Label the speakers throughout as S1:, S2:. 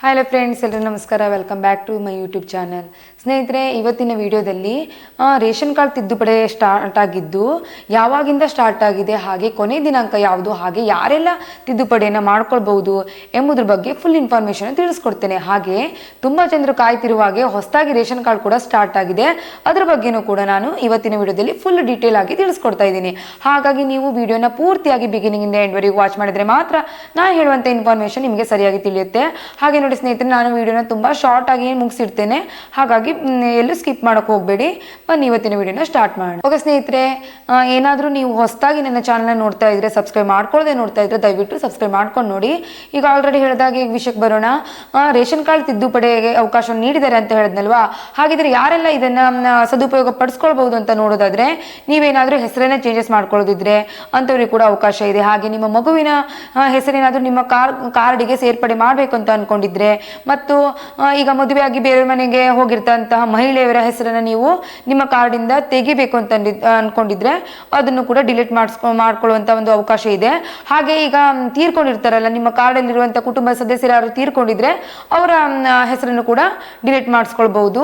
S1: Hello friends ಎಲ್ಲರೂ ನಮಸ್ಕಾರ. Welcome back to my YouTube channel ಸ್ನೇಹಿತರೆ, ಇವತ್ತಿನ ವಿಡಿಯೋದಲ್ಲಿ ರೇಷನ್ ಕಾರ್ಡ್ ತಿದ್ದುಪಡಿ ಸ್ಟಾರ್ಟ್ ಆಗಿದ್ದು, ಯಾವಾಗಿಂದ ಸ್ಟಾರ್ಟ್ ಆಗಿದೆ, ಹಾಗೆ ಕೊನೆ ದಿನಾಂಕ ಯಾವುದು, ಹಾಗೆ ಯಾರೆಲ್ಲ ತಿದ್ದುಪಡಿಯನ್ನು ಮಾಡ್ಕೊಳ್ಬಹುದು ಎಂಬುದ್ರ ಬಗ್ಗೆ ಫುಲ್ ಇನ್ಫಾರ್ಮೇಷನ್ ತಿಳಿಸ್ಕೊಡ್ತೇನೆ. ಹಾಗೆ, ತುಂಬ ಜನರು ಕಾಯ್ತಿರುವ ಹಾಗೆ ಹೊಸದಾಗಿ ರೇಷನ್ ಕಾರ್ಡ್ ಕೂಡ ಸ್ಟಾರ್ಟ್ ಆಗಿದೆ. ಅದ್ರ ಬಗ್ಗೆನೂ ಕೂಡ ನಾನು ಇವತ್ತಿನ ವಿಡಿಯೋದಲ್ಲಿ ಫುಲ್ ಡೀಟೇಲ್ ಆಗಿ ತಿಳಿಸ್ಕೊಡ್ತಾ ಇದ್ದೀನಿ. ಹಾಗಾಗಿ ನೀವು ವಿಡಿಯೋನ ಪೂರ್ತಿಯಾಗಿ ಬಿಗಿನಿಂಗಿಂದ ಎಂಡ್ವರೆಗೂ ವಾಚ್ ಮಾಡಿದ್ರೆ ಮಾತ್ರ ನಾನು ಹೇಳುವಂಥ ಇನ್ಫಾರ್ಮೇಷನ್ ನಿಮಗೆ ಸರಿಯಾಗಿ ತಿಳಿಯುತ್ತೆ. ಹಾಗೆ ನೋಡಿ ಸ್ನೇಹಿತರೆ, ನಾನು ವಿಡಿಯೋನ ತುಂಬ ಶಾರ್ಟ್ ಆಗಿ ಮುಗಿಸಿರ್ತೇನೆ ಹಾಗಾಗಿ ಎಲ್ಲೂ ಸ್ಕಿಪ್ ಮಾಡೋಕೆ ಹೋಗಬೇಡಿ. ಬನ್ನಿ, ಇವತ್ತಿನ ವಿಡಿಯೋನ ಸ್ಟಾರ್ಟ್ ಮಾಡೋಣ. ಓಕೆ ಸ್ನೇಹಿತರೆ ಏನಾದರೂ ನೀವು ಹೊಸದಾಗಿ ನನ್ನ ಚಾನಲ್ನ ನೋಡ್ತಾ ಇದ್ರೆ ಸಬ್ಸ್ಕ್ರೈಬ್ ಮಾಡ್ಕೊಳ್ಳದೆ ನೋಡ್ತಾ ಇದ್ರೆ, ದಯವಿಟ್ಟು ಸಬ್ಸ್ಕ್ರೈಬ್ ಮಾಡ್ಕೊಂಡು ನೋಡಿ. ಈಗ ಆಲ್ರೆಡಿ ಹೇಳಿದಾಗ ಈಗ ವಿಷಯಕ್ಕೆ ಬರೋಣ. ರೇಷನ್ ಕಾರ್ಡ್ ತಿದ್ದುಪಡಿಗೆ ಅವಕಾಶ ನೀಡಿದ್ದಾರೆ ಅಂತ ಹೇಳಿದ್ನಲ್ವಾ? ಹಾಗಿದ್ರೆ ಯಾರೆಲ್ಲ ಇದನ್ನ ಸದುಪಯೋಗ ಪಡಿಸ್ಕೊಳ್ಬಹುದು ಅಂತ ನೋಡೋದಾದ್ರೆ, ನೀವೇನಾದರೂ ಹೆಸರನ್ನ ಚೇಂಜಸ್ ಮಾಡ್ಕೊಳ್ಳೋದಿದ್ರೆ ಅಂಥವ್ರಿಗೆ ಕೂಡ ಅವಕಾಶ ಇದೆ. ಹಾಗೆ ನಿಮ್ಮ ಮಗುವಿನ ಹೆಸರೇನಾದರೂ ನಿಮ್ಮ ಕಾರ್, ಕಾರ್ಡಿಗೆ ಸೇರ್ಪಡೆ ಮಾಡಬೇಕು ಅಂತ ಅನ್ಕೊಂಡಿದ್ರೆ ಮತ್ತು ಈಗ ಮದುವೆಯಾಗಿ ಬೇರೆ ಮನೆಗೆ ಹೋಗಿರ್ತಂತಹ ಮಹಿಳೆಯರ ಹೆಸರನ್ನು ನೀವು ನಿಮ್ಮ ಕಾರ್ಡಿಂದ ತೆಗಿಬೇಕು ಅಂತ ಅಂದ್ಕೊಂಡಿದ್ರೆ ಅದನ್ನು ಕೂಡ ಡಿಲೀಟ್ ಮಾಡಿಸ್ಕೊ, ಮಾಡ್ಕೊಳ್ಳುವಂತ ಒಂದು ಅವಕಾಶ ಇದೆ. ಹಾಗೆ ಈಗ ತೀರ್ಕೊಂಡಿರ್ತಾರಲ್ಲ, ನಿಮ್ಮ ಕಾರ್ಡಲ್ಲಿರುವಂಥ ಕುಟುಂಬ ಸದಸ್ಯರು ಯಾರು ತೀರ್ಕೊಂಡಿದ್ರೆ ಅವರ ಹೆಸರನ್ನು ಕೂಡ ಡಿಲೀಟ್ ಮಾಡಿಸ್ಕೊಳ್ಬಹುದು.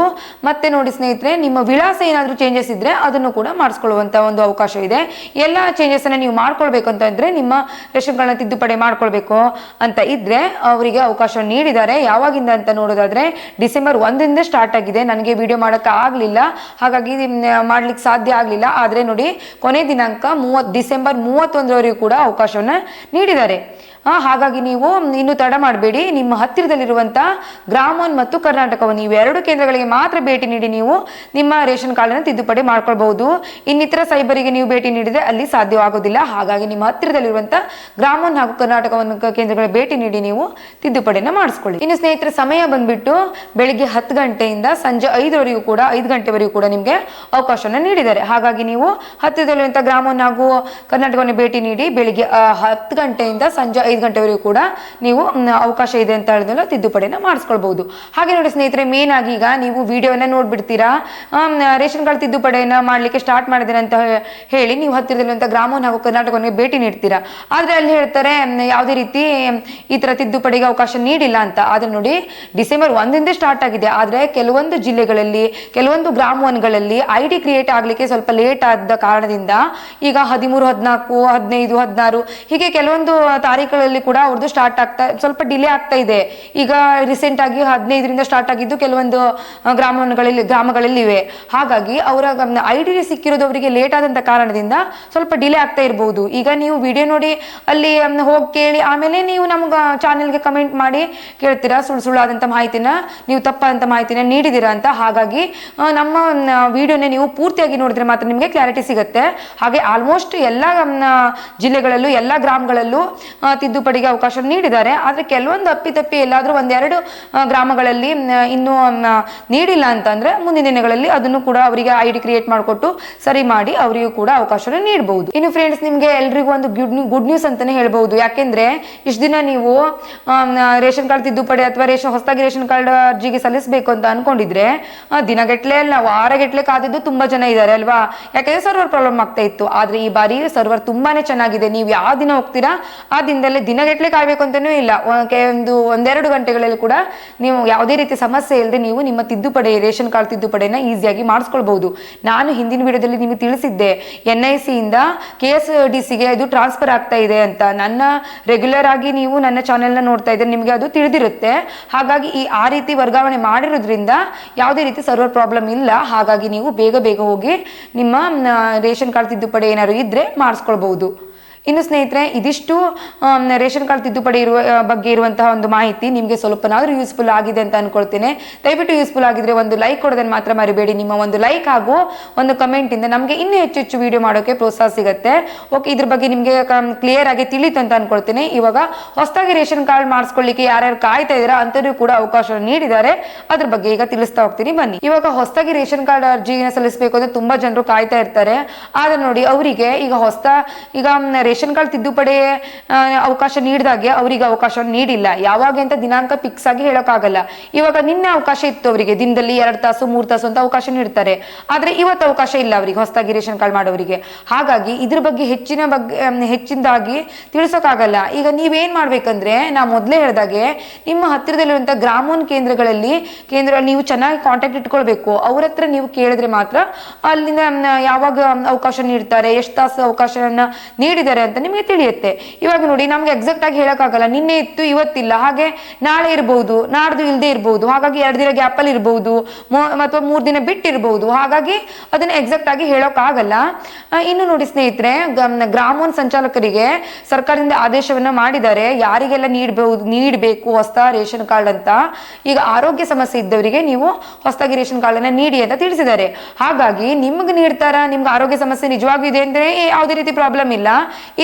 S1: ಮತ್ತೆ ನೋಡಿ ಸ್ನೇಹಿತರೆ, ನಿಮ್ಮ ವಿಳಾಸ ಏನಾದರೂ ಚೇಂಜಸ್ ಇದ್ರೆ ಅದನ್ನು ಕೂಡ ಮಾಡಿಸ್ಕೊಳ್ಳುವಂತ ಒಂದು ಅವಕಾಶ ಇದೆ. ಎಲ್ಲ ಚೇಂಜಸ್ ಅನ್ನ ನೀವು ಮಾಡ್ಕೊಳ್ಬೇಕು ಅಂತಂದರೆ ನಿಮ್ಮ ರೇಷನ್ ತಿದ್ದುಪಡಿ ಮಾಡ್ಕೊಳ್ಬೇಕು ಅಂತ ಇದ್ರೆ ಅವರಿಗೆ ಅವಕಾಶ ನೀಡಿದ್ದಾರೆ ಯಾವಾಗಿಂದ ಅಂತ ನೋಡೋದಾದ್ರೆ ಡಿಸೆಂಬರ್ ಒಂದಿಂದ ಸ್ಟಾರ್ಟ್ ಆಗಿದೆ. ನನಗೆ ವಿಡಿಯೋ ಮಾಡೋಕೆ ಆಗಲಿಲ್ಲ. ಹಾಗಾಗಿ ಮಾಡ್ಲಿಕ್ಕೆ ಸಾಧ್ಯ ಆಗಲಿಲ್ಲ. ಆದರೆ ನೋಡಿ ಕೊನೆ ದಿನಾಂಕ ಮೂವತ್ತು ಡಿಸೆಂಬರ್ ಮೂವತ್ತೊಂದರವರೆಗೂ ಕೂಡ ಅವಕಾಶವನ್ನು ನೀಡಿದ್ದಾರೆ. ಹಾಗಾಗಿ ನೀವು ಇನ್ನು ತಡ ಮಾಡಬೇಡಿ. ನಿಮ್ಮ ಹತ್ತಿರದಲ್ಲಿರುವಂಥ ಗ್ರಾಮೋನ್ ಮತ್ತು ಕರ್ನಾಟಕವನ್ನು ನೀವು ಎರಡು ಕೇಂದ್ರಗಳಿಗೆ ಮಾತ್ರ ಭೇಟಿ ನೀಡಿ ನೀವು ನಿಮ್ಮ ರೇಷನ್ ಕಾರ್ಡನ್ನು ತಿದ್ದುಪಡಿ ಮಾಡ್ಕೊಳ್ಬಹುದು. ಇನ್ನಿತರ ಸೈಬರಿಗೆ ನೀವು ಭೇಟಿ ನೀಡಿದರೆ ಅಲ್ಲಿ ಸಾಧ್ಯವಾಗೋದಿಲ್ಲ. ಹಾಗಾಗಿ ನಿಮ್ಮ ಹತ್ತಿರದಲ್ಲಿರುವಂಥ ಗ್ರಾಮೋನ್ ಹಾಗೂ ಕರ್ನಾಟಕವನ್ನು ಕೇಂದ್ರಗಳ ಭೇಟಿ ನೀಡಿ ನೀವು ತಿದ್ದುಪಡಿಯನ್ನು ಮಾಡಿಸ್ಕೊಳ್ಳಿ. ಇನ್ನು ಸ್ನೇಹಿತರ, ಸಮಯ ಬಂದ್ಬಿಟ್ಟು ಬೆಳಿಗ್ಗೆ ಹತ್ತು ಗಂಟೆಯಿಂದ ಸಂಜೆ ಐದರವರೆಗೂ ಕೂಡ, ಐದು ಗಂಟೆವರೆಗೂ ಕೂಡ ನಿಮಗೆ ಅವಕಾಶವನ್ನು ನೀಡಿದ್ದಾರೆ. ಹಾಗಾಗಿ ನೀವು ಹತ್ತಿರದಲ್ಲಿರುವಂಥ ಗ್ರಾಮೋನ್ ಹಾಗೂ ಕರ್ನಾಟಕವನ್ನು ಭೇಟಿ ನೀಡಿ ಬೆಳಿಗ್ಗೆ ಹತ್ತು ಗಂಟೆಯಿಂದ ಸಂಜೆ ಐದು ಗಂಟೆವರೆಗೂ ಕೂಡ ನೀವು ಅವಕಾಶ ಇದೆ ಅಂತ ಹೇಳಿದ್ರೆ ತಿದ್ದುಪಡಿನ ಮಾಡಿಸ್ಕೊಳ್ಬಹುದು. ಹಾಗೆ ನೋಡಿ ಸ್ನೇಹಿತರೆ ಮೇನ್ ಆಗಿ ಈಗ ನೀವು ವಿಡಿಯೋನ ನೋಡ್ಬಿಡ್ತೀರಾ? ರೇಷನ್ ಕಾರ್ಡ್ ತಿದ್ದುಪಡಿಯನ್ನ ಮಾಡ್ಲಿಕ್ಕೆ ಸ್ಟಾರ್ಟ್ ಮಾಡಿದ್ರೆ ಅಂತ ಹೇಳಿ, ನೀವು ಹತ್ತಿರದಲ್ಲಿರುವಂಥ ಗ್ರಾಮವನ್ನು ಹಾಗೂ ಕರ್ನಾಟಕವನ್ನು ಭೇಟಿ ನೀಡ್ತೀರಾ? ಆದ್ರೆ ಅಲ್ಲಿ ಹೇಳ್ತಾರೆ ಯಾವುದೇ ರೀತಿ ಈ ತರ ತಿದ್ದುಪಡಿಗೆ ಅವಕಾಶ ನೀಡಿಲ್ಲ ಅಂತ. ಆದ್ರೆ ನೋಡಿ, ಡಿಸೆಂಬರ್ ಒಂದಿಂದ ಸ್ಟಾರ್ಟ್ ಆಗಿದೆ. ಆದ್ರೆ ಕೆಲವೊಂದು ಜಿಲ್ಲೆಗಳಲ್ಲಿ, ಕೆಲವೊಂದು ಗ್ರಾಮವನ್ಗಳಲ್ಲಿ ಐ ಡಿ ಕ್ರಿಯೇಟ್ ಆಗ್ಲಿಕ್ಕೆ ಸ್ವಲ್ಪ ಲೇಟ್ ಆದ ಕಾರಣದಿಂದ ಈಗ ಹದಿಮೂರು, ಹದಿನಾಲ್ಕು, ಹದಿನೈದು, ಹದಿನಾರು, ಹೀಗೆ ಕೆಲವೊಂದು ತಾರೀಖುಗಳಲ್ಲಿ ಕೂಡ ಅವ್ರದ್ದು ಸ್ಟಾರ್ಟ್ ಆಗ್ತಾ, ಸ್ವಲ್ಪ ಡಿಲೇ ಆಗ್ತಾ ಇದೆ. ಈಗ ರೀಸೆಂಟ್ ಆಗಿ ಹದಿನೈದರಿಂದ ಸ್ಟಾರ್ಟ್ ಆಗಿದ್ದು ಕೆಲವೊಂದು ಗ್ರಾಮಗಳಲ್ಲಿ ಗ್ರಾಮಗಳಲ್ಲಿ ಇವೆ. ಹಾಗಾಗಿ ಅವರ ಐ ಡಿ ಸಿಕ್ಕಿರೋದು ಅವರಿಗೆ ಲೇಟ್ ಆದಂತ ಕಾರಣದಿಂದ ಸ್ವಲ್ಪ ಡಿಲೇ ಆಗ್ತಾ ಇರಬಹುದು ಈಗ ನೀವು ವಿಡಿಯೋ ನೋಡಿ, ಅಲ್ಲಿ ಹೋಗಿ ಕೇಳಿ, ಆಮೇಲೆ ನೀವು ನಮ್ಗೆ ಚಾನೆಲ್ಗೆ ಕಮೆಂಟ್ ಮಾಡಿ ಕೇಳ್ತೀರಾ ಸುಳ್ಳು ಸುಳ್ಳಾದಂಥ ಮಾಹಿತಿನ, ನೀವು ತಪ್ಪಾದಂಥ ಮಾಹಿತಿನ ನೀಡಿದ್ದೀರಾ ಅಂತ. ಹಾಗಾಗಿ ನಮ್ಮ ವಿಡಿಯೋನ ನೀವು ಪೂರ್ತಿಯಾಗಿ ನೋಡಿದ್ರೆ ಮಾತ್ರ ನಿಮಗೆ ಕ್ಲಾರಿಟಿ ಸಿಗುತ್ತೆ. ಹಾಗೆ ಆಲ್ಮೋಸ್ಟ್ ಎಲ್ಲ ಜಿಲ್ಲೆಗಳಲ್ಲೂ, ಎಲ್ಲ ಗ್ರಾಮಗಳಲ್ಲೂ ತಿದ್ದುಪಡಿಗೆ ಅವಕಾಶ ನೀಡಿದ್ದಾರೆ. ಆದರೆ ಕೆಲವೊಂದು ಅಪ್ಪಿತಪ್ಪಿ ಎಲ್ಲಾದರೂ ಒಂದೆರಡು ಗ್ರಾಮಗಳಲ್ಲಿ ಇನ್ನೂ ನೀಡಿಲ್ಲ ಅಂತಂದ್ರೆ ಮುಂದಿನ ದಿನಗಳಲ್ಲಿ ಅದನ್ನು ಕೂಡ ಅವರಿಗೆ ಐ ಡಿ ಕ್ರಿಯೇಟ್ ಮಾಡಿಕೊಟ್ಟು ಸರಿ ಮಾಡಿ ಅವರಿಗೂ ಕೂಡ ಅವಕಾಶನ ನೀಡಬಹುದು ಇನ್ನು ಫ್ರೆಂಡ್ಸ್ ನಿಮಗೆ ಎಲ್ರಿಗೂ ಒಂದು ಗುಡ್ ಗುಡ್ ನ್ಯೂಸ್ ಅಂತಾನೆ ಹೇಳ್ಬಹುದು ಯಾಕೆಂದ್ರೆ ಇಷ್ಟು ದಿನ ನೀವು ರೇಷನ್ ಕಾರ್ಡ್ ತಿದ್ದುಪಡಿ ಅಥವಾ ರೇಷನ್ ಹೊಸದಾಗಿ ರೇಷನ್ ಕಾರ್ಡ್ ಅರ್ಜಿಗೆ ಸಲ್ಲಿಸಬೇಕು ಅಂತ ಅನ್ಕೊಂಡಿದ್ರೆ ದಿನಗಟ್ಲೆ ಅಲ್ಲ, ವಾರಗಟ್ಲೆ ಕಾದಿದ್ದು ತುಂಬಾ ಜನ ಇದ್ದಾರೆ ಅಲ್ವಾ? ಯಾಕೆಂದ್ರೆ ಸರ್ವರ್ ಪ್ರಾಬ್ಲಮ್ ಆಗ್ತಾ ಇತ್ತು. ಆದ್ರೆ ಈ ಬಾರಿ ಸರ್ವರ್ ತುಂಬಾನೇ ಚೆನ್ನಾಗಿದೆ. ನೀವು ಯಾವ ದಿನ ಹೋಗ್ತೀರಾ? ಆ ದಿನದಲ್ಲೇ ದಿನಗಟ್ಲೆ ಕಾಯ್ಬೇಕು ಅಂತಲೂ ಇಲ್ಲ ಒಂದು, ಒಂದೆರಡು ಗಂಟೆಗಳಲ್ಲಿ ಕೂಡ ನೀವು ಯಾವುದೇ ರೀತಿ ಸಮಸ್ಯೆ ಇಲ್ಲದೆ ನೀವು ನಿಮ್ಮ ತಿದ್ದುಪಡಿ, ರೇಷನ್ ಕಾರ್ಡ್ ತಿದ್ದುಪಡಿನ ಈಸಿಯಾಗಿ ಮಾಡಿಸ್ಕೊಳ್ಬಹುದು. ನಾನು ಹಿಂದಿನ ವಿಡಿಯೋದಲ್ಲಿ ನಿಮಗೆ ತಿಳಿಸಿದ್ದೆ, ಎನ್ ಐ ಸಿಯಿಂದ ಕೆ ಎಸ್ ಡಿ ಸಿಗೆ ಇದು ಟ್ರಾನ್ಸ್ಫರ್ ಆಗ್ತಾ ಇದೆ ಅಂತ. ನನ್ನ ರೆಗ್ಯುಲರ್ ಆಗಿ ನೀವು ನನ್ನ ಚಾನೆಲ್ನ ನೋಡ್ತಾ ಇದ್ರೆ ನಿಮಗೆ ಅದು ತಿಳಿದಿರುತ್ತೆ. ಹಾಗಾಗಿ ಈ, ಆ ರೀತಿ ವರ್ಗಾವಣೆ ಮಾಡಿರೋದ್ರಿಂದ ಯಾವುದೇ ರೀತಿ ಸರ್ವರ್ ಪ್ರಾಬ್ಲಮ್ ಇಲ್ಲ. ಹಾಗಾಗಿ ನೀವು ಬೇಗ ಬೇಗ ಹೋಗಿ ನಿಮ್ಮ ರೇಷನ್ ಕಾರ್ಡ್ ತಿದ್ದುಪಡಿ ಏನಾದ್ರು ಇದ್ರೆ ಮಾಡಿಸ್ಕೊಳ್ಬಹುದು. ಇನ್ನು ಸ್ನೇಹಿತರೆ, ಇದಿಷ್ಟು ರೇಷನ್ ಕಾರ್ಡ್ ತಿದ್ದುಪಡಿ ಇರುವ ಬಗ್ಗೆ ಇರುವಂತಹ ಒಂದು ಮಾಹಿತಿ ನಿಮಗೆ ಸ್ವಲ್ಪನಾದರೂ ಯೂಸ್ಫುಲ್ ಆಗಿದೆ ಅಂತ ಅನ್ಕೊಳ್ತೇನೆ. ದಯವಿಟ್ಟು ಯೂಸ್ಫುಲ್ ಆಗಿದ್ರೆ ಒಂದು ಲೈಕ್ ಕೊಡೋದನ್ನು ಮಾತ್ರ ಮರಿಬೇಡಿ. ನಿಮ್ಮ ಒಂದು ಲೈಕ್ ಹಾಗೂ ಒಂದು ಕಮೆಂಟ್ ಇಂದ ನಮಗೆ ಇನ್ನೂ ಹೆಚ್ಚು ಹೆಚ್ಚು ವಿಡಿಯೋ ಮಾಡೋಕೆ ಪ್ರೋತ್ಸಾಹ ಸಿಗುತ್ತೆ. ಓಕೆ ಇದ್ರ ಬಗ್ಗೆ ನಿಮಗೆ ಕ್ಲಿಯರ್ ಆಗಿ ತಿಳಿತು ಅಂತ ಅನ್ಕೊಳ್ತೇನೆ. ಇವಾಗ ಹೊಸದಾಗಿ ರೇಷನ್ ಕಾರ್ಡ್ ಮಾಡಿಸ್ಕೊಳ್ಳಿಕ್ಕೆ ಯಾರ್ಯಾರು ಕಾಯ್ತಾ ಇದ್ದೀರಾ ಅಂತರೂ ಕೂಡ ಅವಕಾಶ ನೀಡಿದ್ದಾರೆ. ಅದ್ರ ಬಗ್ಗೆ ಈಗ ತಿಳಿಸ್ತಾ ಹೋಗ್ತೀನಿ. ಬನ್ನಿ. ಇವಾಗ ಹೊಸದಾಗಿ ರೇಷನ್ ಕಾರ್ಡ್ ಅರ್ಜಿನ ಸಲ್ಲಿಸಬೇಕು ಅಂದ್ರೆ ತುಂಬಾ ಜನರು ಕಾಯ್ತಾ ಇರ್ತಾರೆ. ಆದ್ರೆ ನೋಡಿ, ಅವರಿಗೆ ಈಗ ಹೊಸ ಈಗ ರೇಷನ್ ಕಾರ್ಡ್ ತಿದ್ದುಪಡಿ ಅವಕಾಶ ನೀಡಿದಾಗೆ ಅವರಿಗೆ ಅವಕಾಶವನ್ನು ನೀಡಿಲ್ಲ. ಯಾವಾಗ ಅಂತ ದಿನಾಂಕ ಫಿಕ್ಸ್ ಆಗಿ ಹೇಳೋಕ್ಕಾಗಲ್ಲ. ಇವಾಗ ನಿನ್ನೆ ಅವಕಾಶ ಇತ್ತು ಅವರಿಗೆ, ದಿನದಲ್ಲಿ ಎರಡು ತಾಸು, ಮೂರು ತಾಸು ಅಂತ ಅವಕಾಶ ನೀಡ್ತಾರೆ. ಆದ್ರೆ ಇವತ್ತು ಅವಕಾಶ ಇಲ್ಲ ಅವರಿಗೆ, ಹೊಸದಾಗಿ ರೇಷನ್ ಕಾರ್ಡ್ ಮಾಡೋರಿಗೆ ಹಾಗಾಗಿ ಇದ್ರ ಬಗ್ಗೆ ಹೆಚ್ಚಿನ ಬಗ್ಗೆ ಹೆಚ್ಚಿನದಾಗಿ ತಿಳಿಸೋಕ್ಕಾಗಲ್ಲ. ಈಗ ನೀವೇನ್ ಮಾಡ್ಬೇಕಂದ್ರೆ, ನಾ ಮೊದಲೇ ಹೇಳಿದಾಗೆ, ನಿಮ್ಮ ಹತ್ತಿರದಲ್ಲಿರುವಂಥ ಗ್ರಾಮೋನ್ ಕೇಂದ್ರಗಳಲ್ಲಿ, ಕೇಂದ್ರ, ನೀವು ಚೆನ್ನಾಗಿ ಕಾಂಟ್ಯಾಕ್ಟ್ ಇಟ್ಕೊಳ್ಬೇಕು. ಅವ್ರ ಹತ್ರ ನೀವು ಕೇಳಿದ್ರೆ ಮಾತ್ರ ಅಲ್ಲಿಂದ ಯಾವಾಗ ಅವಕಾಶ ನೀಡ್ತಾರೆ, ಎಷ್ಟು ತಾಸು ಅವಕಾಶವನ್ನ ನೀಡಿದ್ದಾರೆ ಅಂತ ನಿಮಗೆ ತಿಳಿಯುತ್ತೆ. ಇವಾಗ ನೋಡಿ, ನಮ್ಗೆ ಎಕ್ಸಾಕ್ಟ್ ಆಗಿ ಹೇಳಕ್ಕಾಗಲ್ಲ. ನಿನ್ನೆ ಇತ್ತು, ಇವತ್ತಿಲ್ಲ. ಹಾಗೆ ನಾಳೆ ಇರಬಹುದು ನಾಡ್ದು ಇಲ್ಲದೆ ಇರಬಹುದು ಹಾಗಾಗಿ ಎರಡು ದಿನ ಗ್ಯಾಪ್ ಅಲ್ಲಿ ಇರಬಹುದು ಅಥವಾ ಮೂರು ದಿನ ಬಿಟ್ಟಿರಬಹುದು ಹಾಗಾಗಿ ಅದನ್ನ ಎಕ್ಸಾಕ್ಟ್ ಆಗಿ ಹೇಳೋಕ್ಕಾಗಲ್ಲ. ಇನ್ನು ನೋಡಿ ಸ್ನೇಹಿತರೆ ಗ್ರಾಮೋನ್ ಸಂಚಾಲಕರಿಗೆ ಸರ್ಕಾರದಿಂದ ಆದೇಶವನ್ನ ಮಾಡಿದ್ದಾರೆ. ಯಾರಿಗೆಲ್ಲ ನೀಡಬಹುದು ನೀಡಬೇಕು ಹೊಸ ರೇಷನ್ ಕಾರ್ಡ್ ಅಂತ, ಈಗ ಆರೋಗ್ಯ ಸಮಸ್ಯೆ ಇದ್ದವರಿಗೆ ನೀವು ಹೊಸದಾಗಿ ರೇಷನ್ ಕಾರ್ಡ್ ಅನ್ನ ನೀಡಿ ಅಂತ ತಿಳಿಸಿದ್ದಾರೆ. ಹಾಗಾಗಿ ನಿಮ್ಗೆ ನೀಡ್ತಾರ, ನಿಮ್ಗೆ ಆರೋಗ್ಯ ಸಮಸ್ಯೆ ನಿಜವಾಗೂ ಇದೆ ಅಂದ್ರೆ ಯಾವುದೇ ರೀತಿ ಪ್ರಾಬ್ಲಮ್ ಇಲ್ಲ.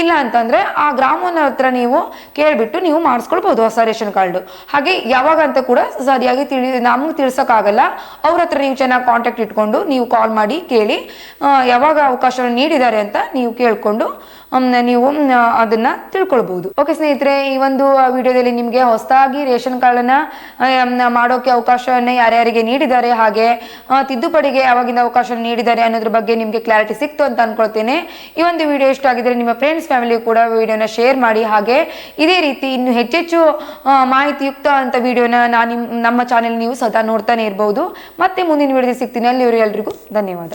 S1: ಇಲ್ಲ ಅಂತಂದ್ರೆ ಆ ಗ್ರಾಮನ ಹತ್ರ ನೀವು ಕೇಳಿಬಿಟ್ಟು ನೀವು ಮಾಡಿಸ್ಕೊಳ್ಬಹುದು ಹೊಸ ರೇಷನ್ ಕಾರ್ಡು. ಹಾಗೆ ಯಾವಾಗ ಅಂತ ಕೂಡ ಸರಿಯಾಗಿ ತಿಳಿ, ನಮಗೆ ತಿಳಿಸೋಕ್ಕಾಗಲ್ಲ. ಅವ್ರ ಹತ್ರ ನೀವು ಚೆನ್ನಾಗಿ ಕಾಂಟ್ಯಾಕ್ಟ್ ಇಟ್ಕೊಂಡು ನೀವು ಕಾಲ್ ಮಾಡಿ ಕೇಳಿ ಯಾವಾಗ ಅವಕಾಶವನ್ನು ನೀಡಿದ್ದಾರೆ ಅಂತ ನೀವು ಕೇಳ್ಕೊಂಡು ನೀವು ಅದನ್ನ ತಿಳ್ಕೊಳ್ಬಹುದು ಓಕೆ ಸ್ನೇಹಿತರೆ, ಈ ಒಂದು ವಿಡಿಯೋದಲ್ಲಿ ನಿಮಗೆ ಹೊಸದಾಗಿ ರೇಷನ್ ಕಾರ್ಡನ್ನ ಮಾಡೋಕೆ ಅವಕಾಶವನ್ನ ಯಾರ್ಯಾರಿಗೆ ನೀಡಿದ್ದಾರೆ, ಹಾಗೆ ತಿದ್ದುಪಡಿಗೆ ಯಾವಾಗಿಂದ ಅವಕಾಶ ನೀಡಿದ್ದಾರೆ ಅನ್ನೋದ್ರ ಬಗ್ಗೆ ನಿಮಗೆ ಕ್ಲಾರಿಟಿ ಸಿಕ್ತು ಅಂತ ಅನ್ಕೊಳ್ತೇನೆ. ಈ ಒಂದು ವಿಡಿಯೋ ಇಷ್ಟ ಆಗಿದ್ರೆ ನಿಮ್ಮ ಫ್ರೆಂಡ್ಸ್ ಫ್ಯಾಮಿಲಿ ಕೂಡ ವಿಡಿಯೋನ ಶೇರ್ ಮಾಡಿ, ಹಾಗೆ, ಇದೇ ರೀತಿ ಇನ್ನು ಹೆಚ್ಚೆಚ್ಚು ಮಾಹಿತಿ ಮಾಹಿತಿಯುಕ್ತ ಅಂತ ವಿಡಿಯೋನ ನಾನು ನಮ್ಮ ಚಾನೆಲ್ ನೀವು ಸದಾ ನೋಡ್ತಾನೆ ಇರಬಹುದು ಮತ್ತೆ ಮುಂದಿನ ವಿಡಿಯೋದಲ್ಲಿ ಸಿಗ್ತೀನಿ. ಅಲ್ಲಿ ಎಲ್ರಿಗೂ ಧನ್ಯವಾದ.